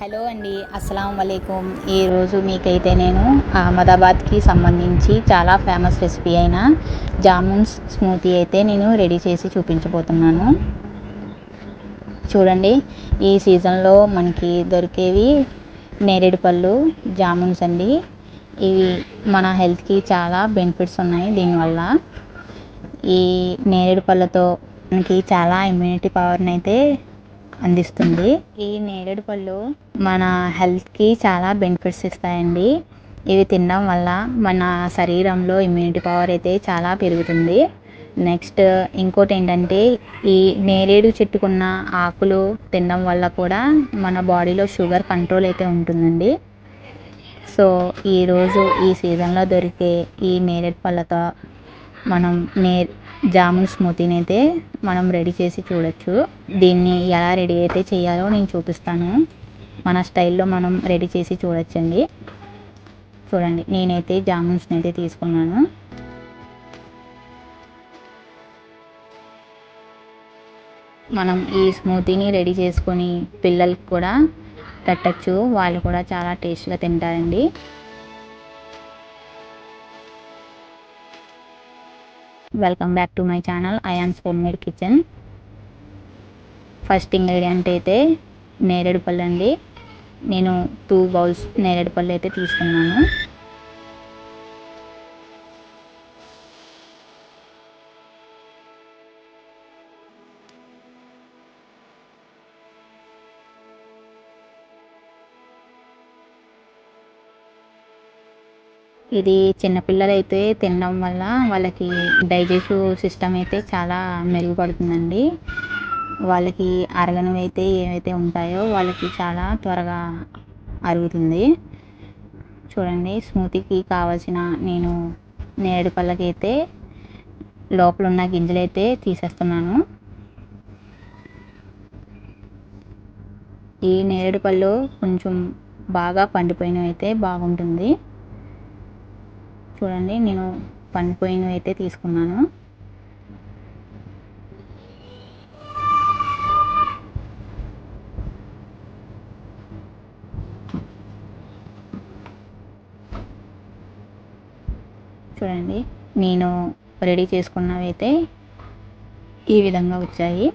Hello అండి అస్సలం వలైకుం ఈరోజు మీకైతే నేను అహ్మదాబాద్కి సంబంధించి చాలా ఫేమస్ రెసిపీ అయిన జామున్స్ స్మూతీ అయితే నేను రెడీ చేసి చూపించబోతున్నాను. చూడండి ఈ సీజన్లో మనకి దొరికేవి నేరేడు పళ్ళు జామున్స్ అండి. ఇవి మన హెల్త్కి చాలా బెనిఫిట్స్ ఉన్నాయి దీనివల్ల. ఈ నేరేడు పళ్ళతో మనకి చాలా ఇమ్యూనిటీ పవర్ని అయితే అందిస్తుంది. ఈ నేరేడు పళ్ళు మన హెల్త్కి చాలా బెనిఫిట్స్ ఇస్తాయండి. ఇవి తినడం వల్ల మన శరీరంలో ఇమ్యూనిటీ పవర్ అయితే చాలా పెరుగుతుంది. నెక్స్ట్ ఇంకోటి ఏంటంటే ఈ నేరేడు చెట్టుకున్న ఆకులు తినడం వల్ల కూడా మన బాడీలో షుగర్ కంట్రోల్ అయితే ఉంటుందండి. సో ఈరోజు ఈ సీజన్లో దొరికే ఈ నేరేడు పళ్ళతో మనం నే జామున్ స్మూతీని అయితే మనం రెడీ చేసి చూడొచ్చు. దీన్ని ఎలా రెడీ అయితే చేయాలో నేను చూపిస్తాను. మన స్టైల్లో మనం రెడీ చేసి చూడొచ్చండి. చూడండి నేనైతే జామున్స్ని అయితే తీసుకున్నాను. మనం ఈ స్మూతీని రెడీ చేసుకొని పిల్లలకి కూడా పెట్టచ్చు. వాళ్ళు కూడా చాలా టేస్ట్గా తింటారండి. Welcome back to my channel Ayan's spoon made kitchen first ingredient అయితే నేరేడు పళ్ళు అండి. నేను టూ బౌల్స్ నేరేడు పళ్ళు అయితే తీసుకున్నాను. ఇది చిన్నపిల్లలు అయితే తినడం వల్ల వాళ్ళకి డైజెస్టివ్ సిస్టమ్ అయితే చాలా మెరుగుపడుతుందండి. వాళ్ళకి అరగనివి అయితే ఏవైతే ఉంటాయో వాళ్ళకి చాలా త్వరగా అరుగుతుంది. చూడండి స్మూతీకి కావాల్సిన నేను నేరేడు పళ్ళకి అయితే లోపల ఉన్న గింజలు అయితే తీసేస్తున్నాను. ఈ నేరేడు పళ్ళు కొంచెం బాగా పండిపోయినవి అయితే బాగుంటుంది. చూడండి నేను పండిపోయినవి అయితే తీసుకున్నాను. చూడండి నేను రెడీ చేసుకున్నవి అయితే ఈ విధంగా వచ్చాయి.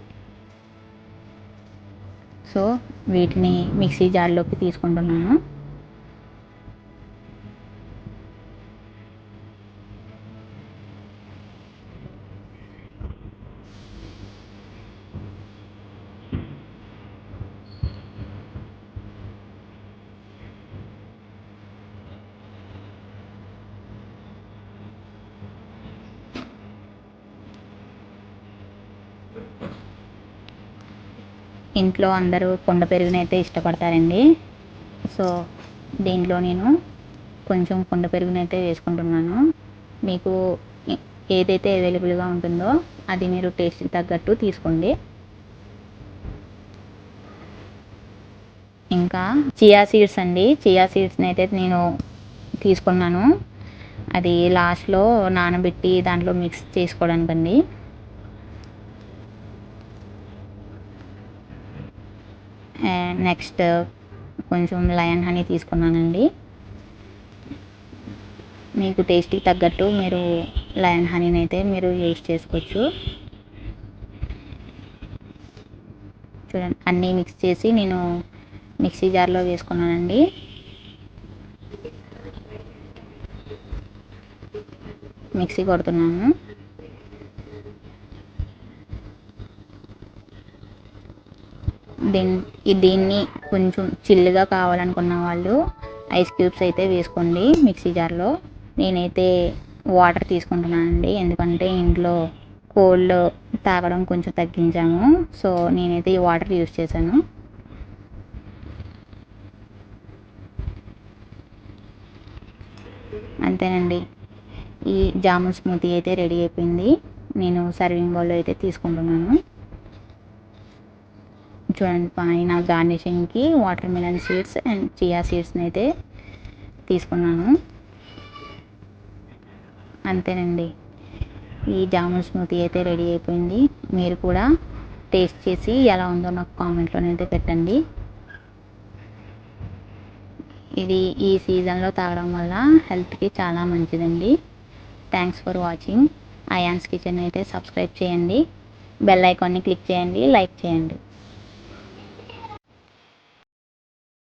సో వీటిని మిక్సీ జార్లోకి తీసుకుంటున్నాను. ఇంట్లో అందరూ కొండ పెరుగునైతే ఇష్టపడతారండి. సో దీంట్లో నేను కొంచెం కొండ పెరుగునైతే వేసుకుంటున్నాను. మీకు ఏదైతే అవైలబుల్గా ఉంటుందో అది మీరు టేస్ట్ తగ్గట్టు తీసుకోండి. ఇంకా చియా సీడ్స్ అండి. చియా సీడ్స్ని అయితే నేను తీసుకున్నాను. అది లాస్ట్లో నానబెట్టి దాంట్లో మిక్స్ చేసుకోవడానికండి. నెక్స్ట్ uh, కొంచెం లయన్ హనీ తీసుకున్నానండి. మీకు టేస్ట్కి తగ్గట్టు మీరు లయన్ హనీని అయితే మీరు యూజ్ చేసుకోవచ్చు. చూడండి అన్నీ మిక్స్ చేసి నేను మిక్సీ జార్లో వేసుకున్నానండి. మిక్సీ కొడుతున్నాను. దీన్ని దీన్ని కొంచెం చిల్లుగా కావాలనుకున్న వాళ్ళు ఐస్ క్యూబ్స్ అయితే వేసుకోండి మిక్సీ జార్లో. నేనైతే వాటర్ తీసుకుంటున్నానండి. ఎందుకంటే ఇంట్లో కోల్డ్ తాగడం కొంచెం తగ్గించాము. సో నేనైతే ఈ వాటర్ యూస్ చేశాను. అంతేనండి. ఈ జామున్ స్మూతీ అయితే రెడీ అయిపోయింది. నేను సర్వింగ్ బౌల్లో అయితే తీసుకుంటున్నాను. చూడండి పైన గార్నిషింగ్కి watermelon seeds and chia సీడ్స్ని అయితే తీసుకున్నాను. అంతేనండి. ఈ జామున్ స్మూతీ అయితే రెడీ అయిపోయింది. మీరు కూడా టేస్ట్ చేసి ఎలా ఉందో నాకు కామెంట్లోనైతే పెట్టండి. ఇది ఈ సీజన్లో తాగడం వల్ల హెల్త్కి చాలా మంచిదండి. Thanks for watching. Ayan's kitchen అయితే సబ్స్క్రైబ్ చేయండి. బెల్ ఐకాన్ని క్లిక్ చేయండి. లైక్ చేయండి.